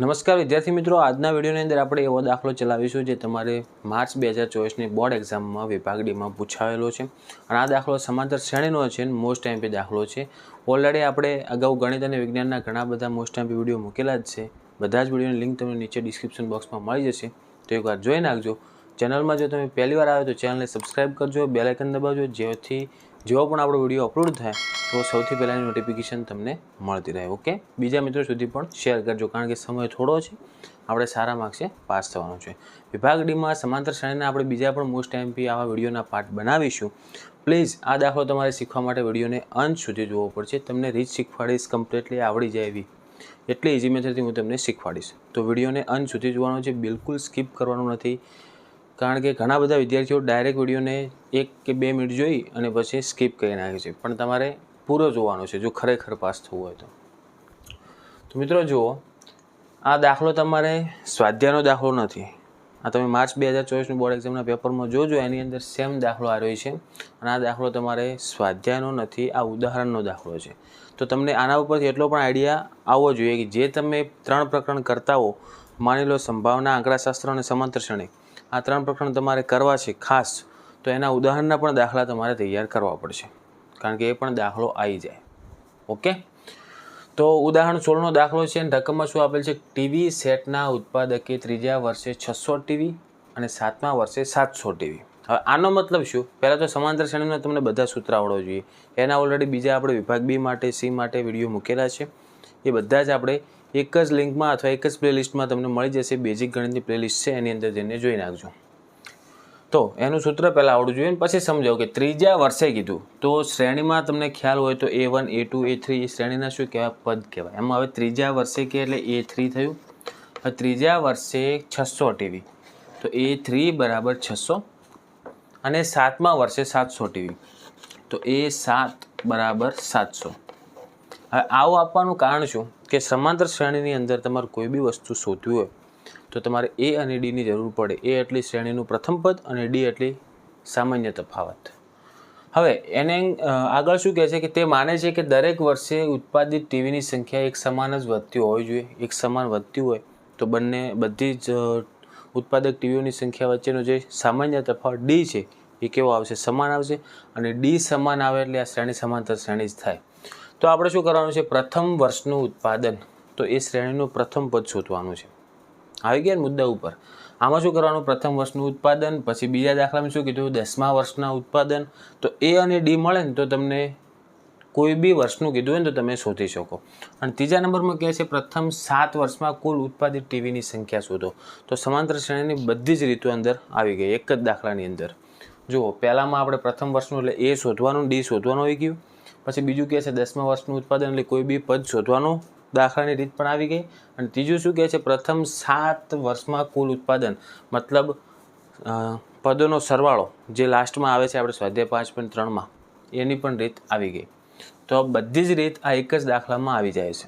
નમસ્કાર વિદ્યાર્થી મિત્રો, આજના વિડીયોની અંદર આપણે એવો દાખલો ચલાવીશું જે તમારે માર્ચ બે હજાર ચોવીસની બોર્ડ એક્ઝામમાં વિભાગ ડીમાં પૂછાયેલો છે. અને આ દાખલો સમાંતર શ્રેણીનો છે અને મોસ્ટ એમપી દાખલો છે. ઓલરેડી આપણે અગાઉ ગણિત અને વિજ્ઞાનના ઘણા બધા મોસ્ટ એમપી વીડિયો મૂકેલા જ છે. બધા જ વિડીયોની લિંક તમને નીચે ડિસ્ક્રિપ્શન બોક્સમાં મળી જશે. તો એકવાર જોઈ નાખજો. ચેનલમાં જો તમે પહેલી વાર આવ્યો તો ચેનલને સબસ્ક્રાઈબ કરજો. બેલાઇકન દબાવજો, જેથી જેવો પણ આપણો વીડિયો અપલોડ થાય, તો સૌથી પહેલાંની નોટિફિકેશન તમને મળતી રહે ઓકે બીજા મિત્રો સુધી પણ શેર કરજો, કારણ કે સમય થોડો છે, આપણે સારા માર્ક્સે પાસ થવાનું છે. વિભાગ ડીમાં સમાંતર શ્રેણીના આપણે બીજા પણ મોસ્ટ એમપી આવા વિડીયોના પાર્ટ બનાવીશું. પ્લીઝ આ દાખલો તમારે શીખવા માટે વિડીયોને અંત સુધી જોવો પડશે. તમને રીત શીખવાડીશ કમ્પ્લીટલી આવડી જાય એવી. એટલી ઇઝી મેથડથી હું તમને શીખવાડીશ. તો વિડીયોને અંત સુધી જોવાનો છે, બિલકુલ સ્કીપ કરવાનું નથી. કારણ કે ઘણા બધા વિદ્યાર્થીઓ ડાયરેક્ટ વિડીયોને એક કે બે મિનિટ જોઈ અને પછી સ્કીપ કરી નાખે છે. પણ તમારે પૂરો જોવાનો છે, જો ખરેખર પાસ થવું હોય તો. તો મિત્રો જુઓ, આ દાખલો તમારે સ્વાધ્યાયનો દાખલો નથી. આ તમે માર્ચ બે હજાર ચોવીસનું બોર્ડ એક્ઝામના પેપરમાં જોજો, એની અંદર સેમ દાખલો આવ્યો છે. અને આ દાખલો તમારે સ્વાધ્યાયનો નથી, આ ઉદાહરણનો દાખલો છે. તો તમને આના ઉપરથી એટલો પણ આઈડિયા આવવો જોઈએ કે જે તમે ત્રણ પ્રકરણ કરતા હો, માની લો સંભાવના, આંકડાશાસ્ત્ર અને સમાંતર શ્રેણી. આ ત્રણ પ્રકરણ તમારે કરવા છે ખાસ, તો એના ઉદાહરણના પણ દાખલા તમારે તૈયાર કરવા પડશે. કારણ કે એ પણ દાખલો આવી જાય. ઓકે? તો ઉદાહરણ સોળનો દાખલો છે, અને રકમમાં શું આપેલ છે? ટીવી સેટના ઉત્પાદકે ત્રીજા વર્ષે છસો ટીવી અને સાતમા વર્ષે સાતસો ટીવી. હવે આનો મતલબ શું? પહેલાં તો સમાંતર શ્રેણીના તમને બધા સૂત્ર આવડવા જોઈએ. એના ઓલરેડી બીજા આપણે વિભાગ બી માટે, સી માટે વીડિયો મૂકેલા છે. એ બધા જ આપણે એક જ લિંકમાં અથવા એક જ પ્લેલિસ્ટમાં તમને મળી જશે, બેઝિક ગણિતની પ્લેલિસ્ટ છે, એની અંદર જઈને જોઈ નાખજો. તો એનું સૂત્ર પહેલાં આવડવું જોઈએ ને, પછી સમજાવો કે ત્રીજા વર્ષે કીધું, તો શ્રેણીમાં તમને ખ્યાલ હોય તો a one a two a three a શ્રેણીના શું કહેવાય? પદ કહેવાય. એમાં હવે ત્રીજા વર્ષે કે એટલે એ થ્રી થયું? હવે ત્રીજા વર્ષે છસો ટીવી. તો એ થ્રી બરાબર છસો. અને સાતમા વર્ષે સાતસો ટીવી. તો એ સાત બરાબર સાતસો. હવે આવું આપવાનું કારણ શું? કે સમાંતર શ્રેણીની અંદર તમારે કોઈ બી વસ્તુ શોધવી હોય, તો તમારે એ અને ડીની જરૂર પડે. એ એટલી શ્રેણીનું પ્રથમ પદ અને ડી એટલી સામાન્ય તફાવત. હવે એને આગળ શું કહે છે કે તે માને છે કે દરેક વર્ષે ઉત્પાદિત ટીવીની સંખ્યા એક સમાન જ વધતી હોવી જોઈએ, એક સમાન વધતી હોય, તો બંને, બધી જ ઉત્પાદક ટીવીઓની સંખ્યા વચ્ચેનો જે સામાન્ય તફાવત ડી છે, એ કેવો આવશે? સમાન આવશે અને ડી સમાન આવે એટલે આ શ્રેણી, સમાંતર શ્રેણી જ થાય. તો આપણે શું કરવાનું છે? પ્રથમ વર્ષનું ઉત્પાદન. તો એ શ્રેણીનું પ્રથમ પદ શોધવાનું છે. આવી ગયા મુદ્દા ઉપર. આમાં શું કરવાનું? પ્રથમ વર્ષનું ઉત્પાદન, પછી બીજા દાખલામાં શું કીધું? દસમા વર્ષના ઉત્પાદન. તો એ અને ડી મળે ને તો તમને કોઈ બી વર્ષનું કીધું હોય ને તો તમે શોધી શકો. અને ત્રીજા નંબરમાં કહે છે, પ્રથમ સાત વર્ષમાં કુલ ઉત્પાદિત ટીવીની સંખ્યા શોધો. તો સમાંતર શ્રેણીની બધી જ રીતો અંદર આવી ગઈ. એક જ દાખલાની અંદર. જુઓ, પહેલાંમાં આપણે પ્રથમ વર્ષનું એટલે એ શોધવાનું, ડી શોધવાનું આવી ગયું. પછી બીજું કહે છે, દસમા વર્ષનું ઉત્પાદન એટલે કોઈ બી પદ શોધવાનું દાખલાની રીત પણ આવી ગઈ. અને ત્રીજું શું કહે છે, પ્રથમ સાત વર્ષમાં કુલ ઉત્પાદન, મતલબ પદોનો સરવાળો જે લાસ્ટમાં આવે છે આપણે સ્વાધ્યાય પાંચ પોઈન્ટ ત્રણમાં, એની પણ રીત આવી ગઈ. તો બધી જ રીત આ એક જ દાખલામાં આવી જાય છે.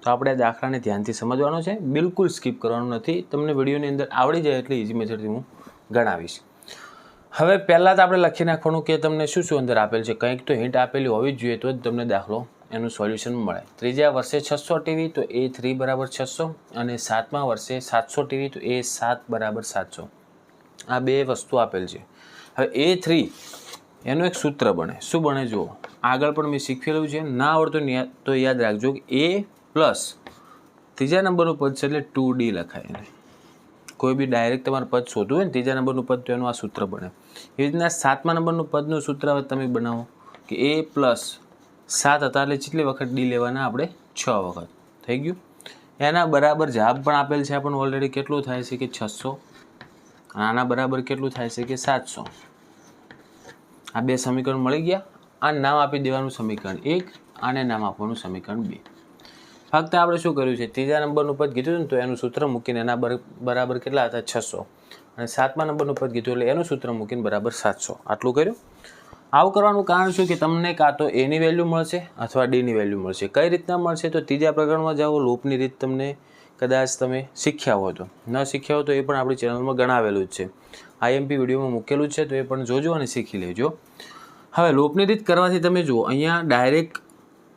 તો આપણે આ દાખલાને ધ્યાનથી સમજવાનો છે. બિલકુલ સ્કીપ કરવાનું નથી. તમને વિડીયોની અંદર આવડી જાય એટલે ઇઝી મેથડથી હું ગણાવીશ. હવે પહેલાં તો આપણે લખી નાખવાનું કે તમને શું શું અંદર આપેલ છે? કંઈક તો હિન્ટ આપેલી હોવી જ જોઈએ, તો જ તમને દાખલો એનું સોલ્યુશન મળે. ત્રીજા વર્ષે છસો ટીવી, તો એ થ્રી બરાબર છસો અને સાતમા વર્ષે સાતસો ટીવી, તો એ સાત બરાબર સાતસો. આ બે વસ્તુ આપેલ છે. હવે એ થ્રી એનું એક સૂત્ર બને. શું બને જુઓ? આગળ પણ મેં શીખેલું છે. ના આવડતું તો યાદ રાખજો કે એ પ્લસ ત્રીજા નંબરનું પદ છે એટલે ટુ ડી લખાય એને. કોઈ બી ડાયરેક્ટ તમારે પદ શોધવું હોય ને, ત્રીજા નંબરનું પદ તો એનું આ સૂત્ર બને. એવી રીતના સાતમા નંબરનું પદનું સૂત્ર તમે બનાવો કે એ પ્લસ સાત હતા એટલે કેટલી વખત ડી લેવાના આપણે છ વખત. થઈ ગયું? એના બરાબર જવાબ પણ આપેલ છે આપણને ઓલરેડી કેટલું થાય છે કે છસો? આના બરાબર કેટલું થાય છે કે સાતસો? આ બે સમીકરણ મળી ગયા. આ નામ આપી દેવાનું સમીકરણ એક, આને નામ આપવાનું સમીકરણ બે. ફક્ત આપણે શું કર્યું છે? ત્રીજા નંબરનું પદ કીધું હતું તો એનું સૂત્ર મૂકીને એના બર- બરાબર કેટલા હતા? છસો. અને સાતમા નંબરનું પદ કીધું એટલે એનું સૂત્ર મૂકીને બરાબર સાતસો. આટલું કર્યું? આવું કરવાનું કારણ શું કે તમને કાં તો એની વેલ્યુ મળશે અથવા ડીની વેલ્યુ મળશે. કઈ રીતના મળશે? તો ત્રીજા પ્રકરણમાં જાઓ, લૂપની રીત તમને કદાચ તમે શીખ્યા હોય તો. ન શીખ્યા હોય તો એ પણ આપણી ચેનલમાં ગણાવેલું જ છે. આઈએમપી વિડીયોમાં મૂકેલું છે, તો એ પણ જોજો અને શીખી લેજો. હવે લોપની રીત કરવાથી તમે જુઓ, અહીંયા ડાયરેક્ટ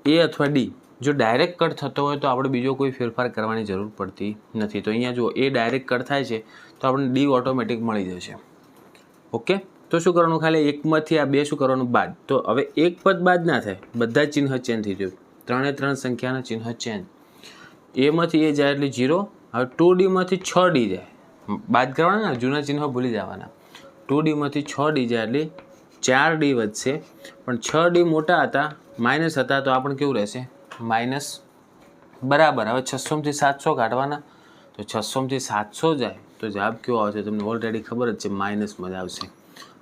એ અથવા ડી જો ડાયરેક્ટ કટ થતો હોય તો આપણે બીજો કોઈ ફેરફાર કરવાની જરૂર પડતી નથી. તો અહીંયા જો એ ડાયરેક્ટ કટ થાય છે, તો આપણને ડી ઓટોમેટિક મળી જશે. ઓકે? તો શું કરવાનું? ખાલી એકમાંથી આ બે શું કરવાનું? બાદ. તો હવે એક પદ બાદ ના થાય. બધા ચિહ્ન ચેન્જ થઈ જાય. ત્રણે ત્રણ સંખ્યાના ચિહ્ન ચેન્જ એમાંથી એ જાય એટલે જીરો હવે ટુ ડીમાંથી છ ડી જાય. બાદ કરવાના જૂના ચિહ્નો ભૂલી જવાના. ટુ ડીમાંથી છ ડી જાય એટલે ચાર ડી વધશે. પણ છ ડી મોટા હતા માઇનસ હતા, તો આપણને કેવું રહેશે? માઇનસ બરાબર, હવે છસોમાંથી સાતસો કાઢવાના, તો છસોમાંથી સાતસો જાય, તો જવાબ કેવો આવશે? તમને ઓલરેડી ખબર જ છે, માઇનસમાં જ આવશે.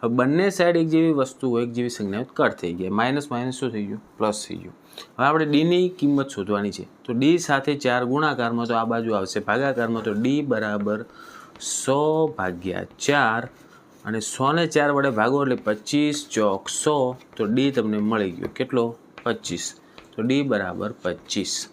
હવે બંને સાઈડ એક જેવી વસ્તુઓ એક જેવી સંજ્ઞાઓ કટ થઈ ગયા. માઇનસ માઇનસ શું થઈ ગયું? પ્લસ થઈ ગયું. હવે આપણે ડીની કિંમત શોધવાની છે. તો ડી સાથે ચાર ગુણાકારમાં તો આ બાજુ આવશે ભાગાકારમાં, તો ડી બરાબર સો ભાગ્યા ચાર, અને સોને ચાર વડે ભાગો એટલે પચીસ ચોક સો, તો ડી તમને મળી ગયો. કેટલો? પચીસ. તો ડી બરાબર પચીસ.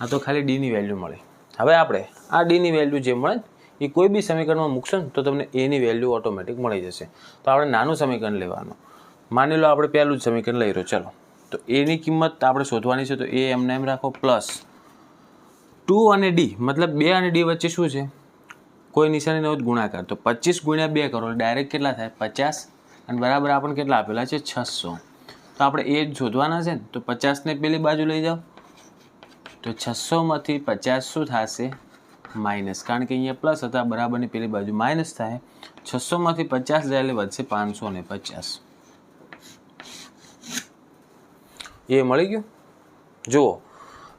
આ તો ખાલી ડીની વેલ્યુ મળે. હવે આપણે આ ડીની વેલ્યુ જે મળે એ કોઈ બી સમીકરણમાં મૂકશો ને તો તમને એની વેલ્યુ ઓટોમેટિક મળી જશે. તો આપણે નાનું સમીકરણ લેવાનું. માની લો આપણે પહેલું જ સમીકરણ લઈ રહ્યો, ચલો. તો એની કિંમત આપણે શોધવાની છે, તો એ એમને એમ રાખો પ્લસ ટુ અને ડી મતલબ બે અને ડી વચ્ચે શું છે? કોઈ નિશાની નવો ગુણાકાર. તો પચીસ ગુણ્યા બે કરો ડાયરેક્ટ કેટલા થાય? પચાસ. અને બરાબર આપણને કેટલા આપેલા છે? છસો. તો આપણે એ શોધવાના છે ને? તો પચાસને પેલી બાજુ લઈ જાઓ. તો છસોમાંથી પચાસ શું થશે? માઇનસ. કારણ કે અહીંયા પ્લસ હતા, બરાબરની પેલી બાજુ માઇનસ થાય. છસોમાંથી પચાસ જાય એટલે વધશે પાંચસો ને પચાસ. એ મળી ગયું? જુઓ.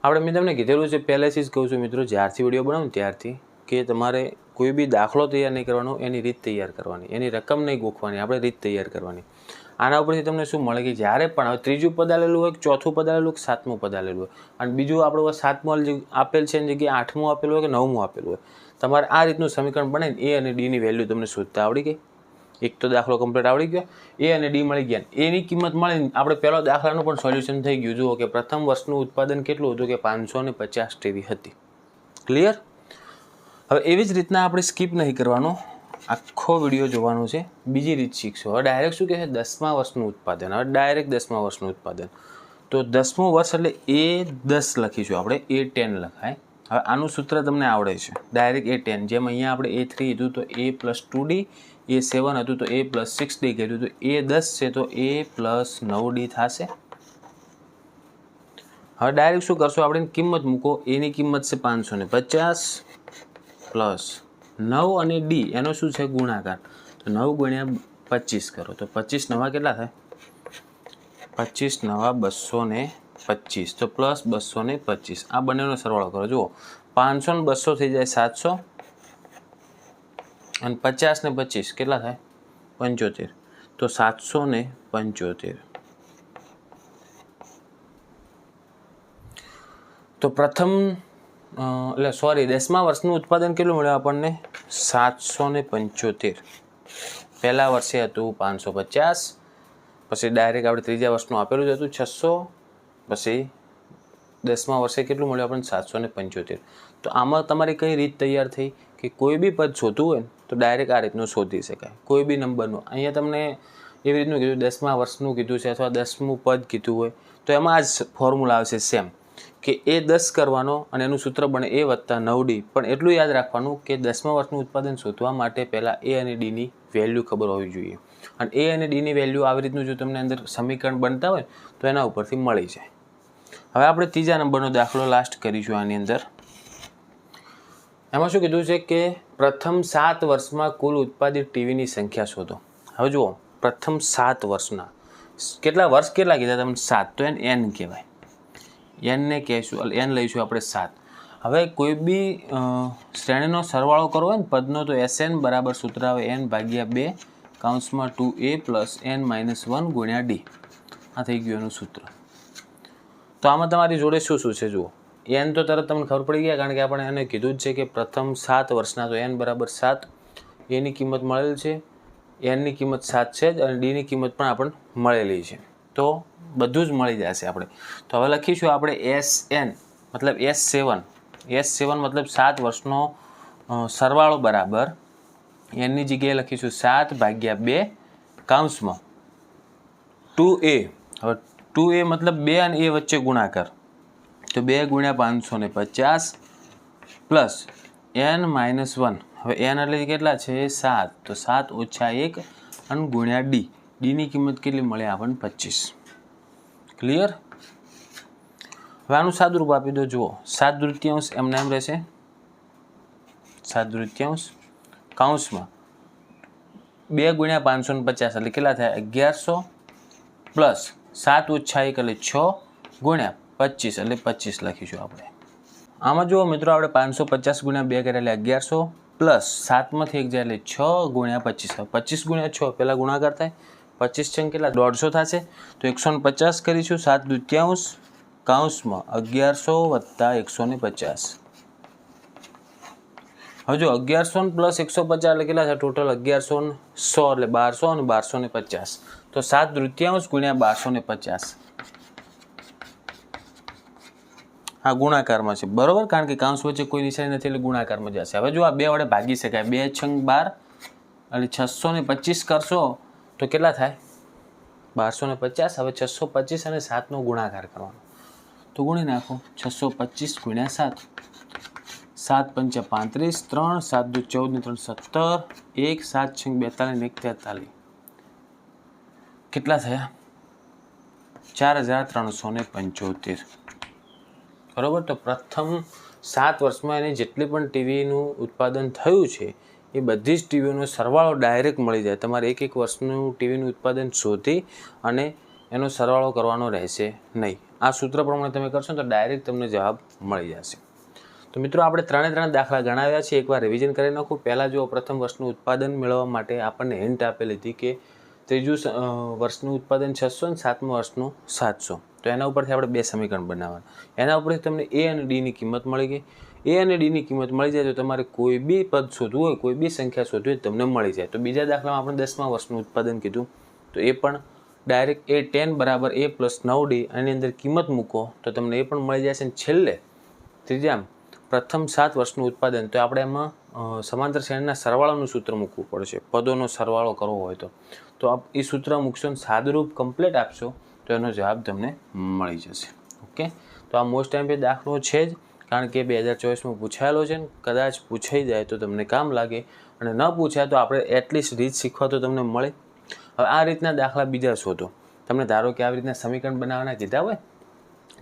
આપણે મેં તમને કીધેલું છે પહેલેથી જ કહું છું મિત્રો, જ્યારથી વીડિયો બનાવું ત્યારથી, કે તમારે કોઈ બી દાખલો તૈયાર નહીં કરવાનો, એની રીત તૈયાર કરવાની. એની રકમ નહીં ગોખવાની, આપણે રીત તૈયાર કરવાની. આના ઉપરથી તમને શું મળે કે જ્યારે પણ હવે ત્રીજું પદ આલેલું હોય ચોથું પદ આલેલું સાતમું પદ આલેલું હોય. અને બીજું આપણે સાતમું આપેલ છે એની જગ્યાએ આઠમું આપેલું હોય કે નવમું આપેલું હોય. તમારે આ રીતનું સમીકરણ બને એ અને ડીની વેલ્યુ તમને શોધતા આવડી ગઈ. એક તો દાખલો કમ્પ્લીટ આવડી ગયો. એ અને ડી મળી ગયા. એની કિંમત મળી આપણે પહેલો દાખલાનું પણ સોલ્યુશન થઈ ગયું. જુઓ કે પ્રથમ વર્ષનું ઉત્પાદન કેટલું હતું કે પાંચસો ને પચાસ ટીવી હતી. ક્લિયર હવે એવી જ રીતના આપણે સ્કીપ નહીં કરવાનો. આખો વીડિયો જોવાનો છે. બીજી રીત શીખશો. હવે ડાયરેક્ટ શું કહે છે દસમા વર્ષનું ઉત્પાદન. હવે ડાયરેક્ટ દસમા વર્ષનું ઉત્પાદન. તો દસમું વર્ષ એટલે એ દસ લખીશું આપણે. એ ટેન લખાય. હવે આનું સૂત્ર તમને આવડે છે. Direct a ten. જેમ અહીંયા આપણે એ થ્રી હતું તો a plus two d, a seven હતું તો એ પ્લસ સિક્સ ડી કર્યું તો એ દસ છે તો એ પ્લસ નવ ડી થશે. હવે ડાયરેક્ટ શું કરશો? આપણે કિંમત મૂકો. એની કિંમત છે પાંચસો ને પચાસ પ્લસ નવ અને ડી એનો શું છે ગુણાકાર? તો નવ ગુણ્યા પચીસ કરો. તો પચીસ નવા કેટલા થાય? પચીસ નવા બસો ને પચીસ. તો પ્લસ બસો ને પચીસ. આ બંનેનો સરવાળો કરો. જુઓ, પાંચસો ને બસો થઈ જાય સાતસો અને પચાસ ને પચીસ કેટલા થાય? પંચોતેર. તો સાતસો ને પંચોતેર. તો પ્રથમ એટલે સોરી દસમા વર્ષનું ઉત્પાદન કેટલું મળ્યું આપણને? સાતસો ને પંચોતેર. પહેલા વર્ષે હતું પાંચસો પચાસ, પછી ડાયરેક્ટ આપણે ત્રીજા વર્ષનું આપેલું જ હતું છસો, પછી દસમા વર્ષે કેટલું મળ્યું આપણને? સાતસો ને પંચોતેર. તો આમાં તમારી કઈ રીત તૈયાર થઈ કે કોઈ બી પદ શોધવું હોય તો ડાયરેક્ટ આ રીતનું શોધી શકાય. કોઈ બી નંબરનું અહીંયા તમને એવી રીતનું કીધું, દસમા વર્ષનું કીધું છે અથવા દસમું પદ કીધું હોય, તો એમાં આ જ ફોર્મ્યુલા આવશે સેમ કે એ દસ કરવાનો અને એનું સૂત્ર બને એ વત્તા નવ ડી. પણ એટલું યાદ રાખવાનું કે દસમા વર્ષનું ઉત્પાદન શોધવા માટે પહેલાં એ અને ડીની વેલ્યુ ખબર હોવી જોઈએ. અને એ અને ડીની વેલ્યુ આવી રીતનું જો તમને અંદર સમીકરણ બનતા હોય તો એના ઉપરથી મળી જાય. હવે આપણે ત્રીજા નંબરનો દાખલો લાસ્ટ કરીશું આની અંદર. એમાં શું કીધું છે કે પ્રથમ સાત વર્ષમાં કુલ ઉત્પાદિત ટીવીની સંખ્યા શોધો. હવે જુઓ, પ્રથમ સાત વર્ષના. કેટલા વર્ષ કેટલા કીધા તમને? સાત. તો એને એન કહેવાય. એનને કહેશું એન લઈશું આપણે સાત. હવે કોઈ બી શ્રેણીનો સરવાળો કરવો હોય ને, પદનો તો એસ એન બરાબર સૂત્ર આવે એન ભાગ્યા બે કાઉન્સમાં two a plus n minus one ગુણ્યા ડી આ થઈ ગયું એનું સૂત્ર. તો આમાં તમારી જોડે શું શું છે જુઓ. એન તો તરત તમને ખબર પડી ગયા, કારણ કે આપણે એને કીધું જ છે કે પ્રથમ સાત વર્ષના તો એન બરાબર સાત. એની કિંમત મળેલ છે એનની કિંમત સાત છે જ, અને ડીની કિંમત પણ આપણને મળેલી છે. તો બધું જ મળી જશે આપણે. તો હવે લખીશું આપણે એસ એન મતલબ એસ સેવન એસ સેવન મતલબ સાત વર્ષનો સરવાળો બરાબર. એનની જગ્યાએ લખીશું સાત ભાગ્યા બે કાઉન્સમાં ટુ એ, હવે ટુ એ મતલબ બે અને એ વચ્ચે ગુણાકાર. તો બે ગુણ્યા પાંચસો ને પચાસ પ્લસ એન માઇનસ વન. હવે એન એટલે કેટલા છે? સાત. તો સાત ઓછા એક અને ગુણ્યા ડી. ડીની કિંમત કેટલી મળે આપણને પચીસ. ક્લિયર હવે આનું સાદુરૂપ આપી દો, જુઓ. સાત દૃત્યાંશ એમને એમ રહેશે. સાત દૃત્યાંશ કાઉન્સમાં બે ગુણ્યા પાંચસો ને પચાસ, એટલે કેટલા થાય? અગિયારસો પ્લસ સાત ઓછા એક, એટલે છ ગુણ્યા પચીસ, એટલે પચીસ લખીશું આપણે. આમાં જુઓ મિત્રો, આપણે પાંચસો પચાસ ગુણ્યા બે કર્યા, એટલે અગિયારસો પ્લસ સાતમાંથી એક જાય, એટલે છ ગુણ્યા પચીસ. પચીસ ગુણ્યા છ પહેલાં ગુણાકાર થાય. પચીસ છંગ કેટલા? દોઢસો થશે. તો એકસો પચાસ કરીશું. સાત દુત્યાંશ કાઉન્સમાં અગિયારસો વત્તા એકસો ને પચાસ. હવે જો અગિયારસો ને પ્લસ એકસો પચાસ એટલે કેટલા છે? ટોટલ અગિયારસો સો એટલે બારસો અને બારસો ને પચાસ. તો સાત તૃતીયાંશ ગુણ્યા બારસો ને પચાસ. હા ગુણાકારમાં છે. બરોબર? કારણ કે કાંસ વચ્ચે કોઈ નિશાની નથી એટલે ગુણાકારમાં જશે. હવે જો આ બે વડે ભાગી શકાય. બે છંગ બાર એટલે છસો ને પચીસ કરશો તો કેટલા થાય? બારસો ને પચાસ, હવે છસો પચીસ અને સાતનો ગુણાકાર કરવાનો. તો ગુણી નાખો. છસો પચીસ ગુણ્યા સાત. સાત પંચા પાંત્રીસ, ત્રણ, સાત દુ ચૌદ ને ત્રણ સત્તર, એક, સાત છ બેતાલીસ એક તેતાલીસ કેટલા થયા? ચાર હજાર ત્રણસો ને પંચોતેર. બરાબર? તો પ્રથમ સાત વર્ષમાં એને જેટલી પણ ટીવીનું ઉત્પાદન થયું છે એ બધી જ ટીવીનો સરવાળો ડાયરેક્ટ મળી જાય. તમારે એક એક વર્ષનું ટીવીનું ઉત્પાદન શોધી અને એનો સરવાળો કરવાનો રહેશે નહીં. આ સૂત્ર પ્રમાણે તમે કરશો તો ડાયરેક્ટ તમને જવાબ મળી જશે. તો મિત્રો, આપણે ત્રણે ત્રણ દાખલા ગણાવ્યા છે. એકવાર રિવિઝન કરી નાખું. પહેલાં જો પ્રથમ વર્ષનું ઉત્પાદન મેળવવા માટે આપણને હિન્ટ આપેલી હતી કે ત્રીજું વર્ષનું ઉત્પાદન છસો અને સાતમું વર્ષનું સાતસો. તો એના ઉપરથી આપણે બે સમીકરણ બનાવવાના. એના ઉપરથી તમને એ અને ડીની કિંમત મળી ગઈ. એ અને ડીની કિંમત મળી જાય તો તમારે કોઈ બી પદ શોધવું હોય, કોઈ બી સંખ્યા શોધવી હોય તમને મળી જાય. તો બીજા દાખલામાં આપણે દસમા વર્ષનું ઉત્પાદન કીધું. તો એ પણ ડાયરેક્ટ એ ટેન બરાબર એ પ્લસ નવ ડી એની અંદર કિંમત મૂકો તો તમને એ પણ મળી જશે. અને છેલ્લે ત્રીજામાં પ્રથમ સાત વર્ષનું ઉત્પાદન તો આપણે એમાં સમાંતર શ્રેણીના સરવાળાનું સૂત્ર મૂકવું પડશે. પદોનો સરવાળો કરવો હોય તો. તો આપ એ સૂત્ર મૂકશો અને સાદુરૂપ કમ્પ્લીટ આપશો તો એનો જવાબ તમને મળી જશે. ઓકે? તો આ મોસ્ટ ટાઈમ દાખલો છે જ. કારણ કે બે હજાર ચોવીસમાં પૂછાયેલો છે ને, કદાચ પૂછાઈ જાય તો તમને કામ લાગે. અને ન પૂછાય તો આપણે એટલીસ્ટ રીત શીખવા તો તમને મળે. હવે આ રીતના દાખલા બીજા શોધો. તમને ધારો કે આવી રીતના સમીકરણ બનાવવાના કીધા હોય?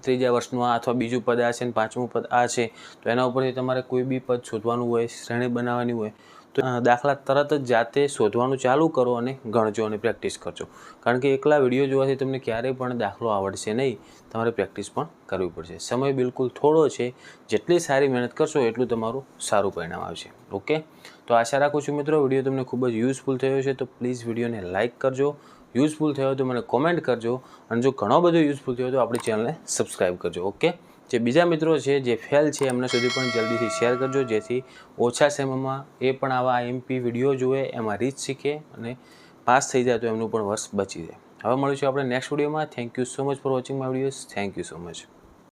ત્રીજા વર્ષનું આ અથવા બીજું પદ આ છે ને, પાંચમું પદ આ છે, તો એના ઉપરથી તમારે કોઈ બી પદ શોધવાનું હોય, શ્રેણી બનાવવાની હોય. તો દાખલા તરત જ જાતે શોધવાનું ચાલુ કરો અને ગણજો અને પ્રેક્ટિસ કરજો. કારણ કે એકલા વીડિયો જોવાથી તમને ક્યારેય પણ દાખલો આવડશે નહીં. તમારે પ્રેક્ટિસ પણ કરવી પડશે. સમય બિલકુલ થોડો છે. જેટલી સારી મહેનત કરશો એટલું તમારું સારું પરિણામ આવશે. ઓકે? તો આશા રાખું છું મિત્રો, વીડિયો તમને ખૂબ જ યુઝફુલ થયો છે તો પ્લીઝ વિડીયોને લાઇક કરજો. યુઝફુલ થયો તો મને કોમેન્ટ કરજો. અને જો ઘણો બધો યુઝફુલ થયો તો આપણી ચેનલને સબસ્ક્રાઈબ કરજો. ઓકે? જે બીજા મિત્રો છે, જે ફેલ છે, એમને સુધી પણ જલ્દીથી શેર કરજો. જેથી ઓછા સમયમાં એ પણ આવા આઈએમપી વીડિયો જુએ, એમાં રીચ શીખે અને પાસ થઈ જાય તો એમનું પણ વર્ષ બચી જાય. હવે મળીશું આપણે નેક્સ્ટ વિડીયોમાં thank you so much for watching my videos thank you so much